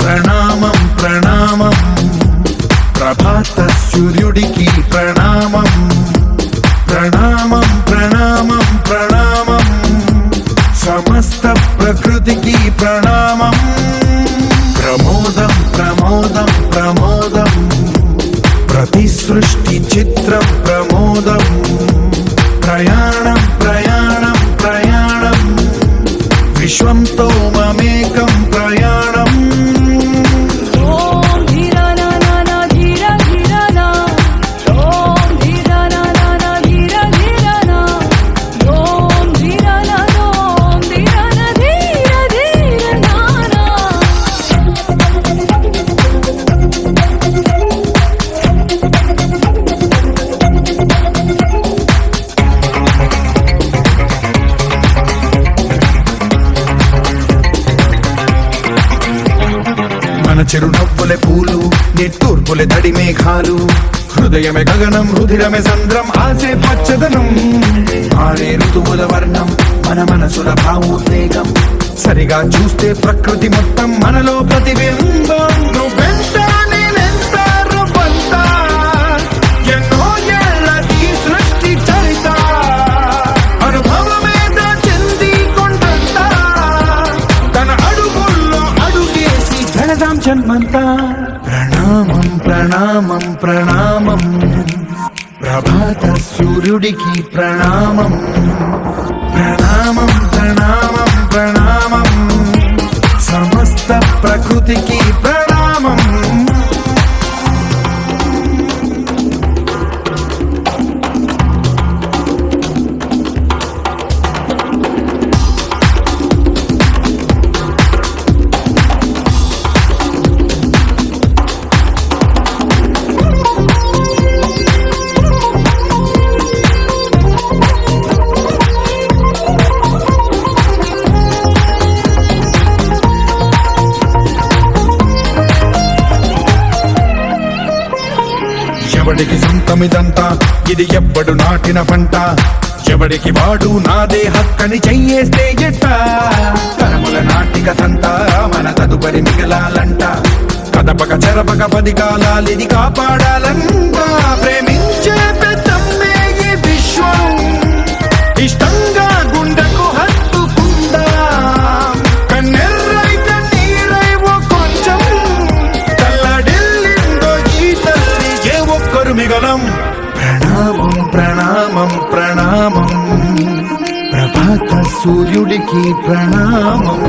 ప్రణామం ప్రణామం ప్రభాత సూర్యుడికి ప్రణామం ప్రణామం ప్రణామం ప్రణామం సమస్త ప్రకృతికి ప్రణామం ప్రమోదం ప్రమోదం ప్రమోదం ప్రతి సృష్టి చిత్రం ప్రమోదం ప్రయాణం ప్రయాణం ప్రయాణం విశ్వంతో మమేకం ప్రయాణం మన చిరునవ్వులే పూలు నిట్టూర్పులే తడి మేఘాలు. హృదయమే గగనం రుధిరమే సంద్రం ఆసే పచ్చదనం. ఆరే ఋతువుల వర్ణం మన మనసుల భావోద్వేగం. సరిగా చూస్తే ప్రకృతి మొత్తం మనలో ప్రతిబింబం. నువ్వెంత జన్మంతా. ప్రణామం ప్రణామం ప్రణామం. ప్రభాత సూర్యుడికి ప్రణామం. ఎవడికి సొంతమిదంతా? ఇది ఎవ్వడు నాటిన పంట. ఎవడికి వాడు నాదే హక్కని చెయ్యేస్తే ఎట్ట? తరముల నాటిక తంట మన తదుపరి మిగలాలంట. కదపక చెరపక పది కాలాలిది కాపాడాలంట. ప్రేమించే పెద్దమ్మే ఈ విశ్వం. ఇష్టం ఒక్కరు ప్రణామం ప్రణామం ప్రణామం. ప్రభాత సూర్యుడికి ప్రణామం.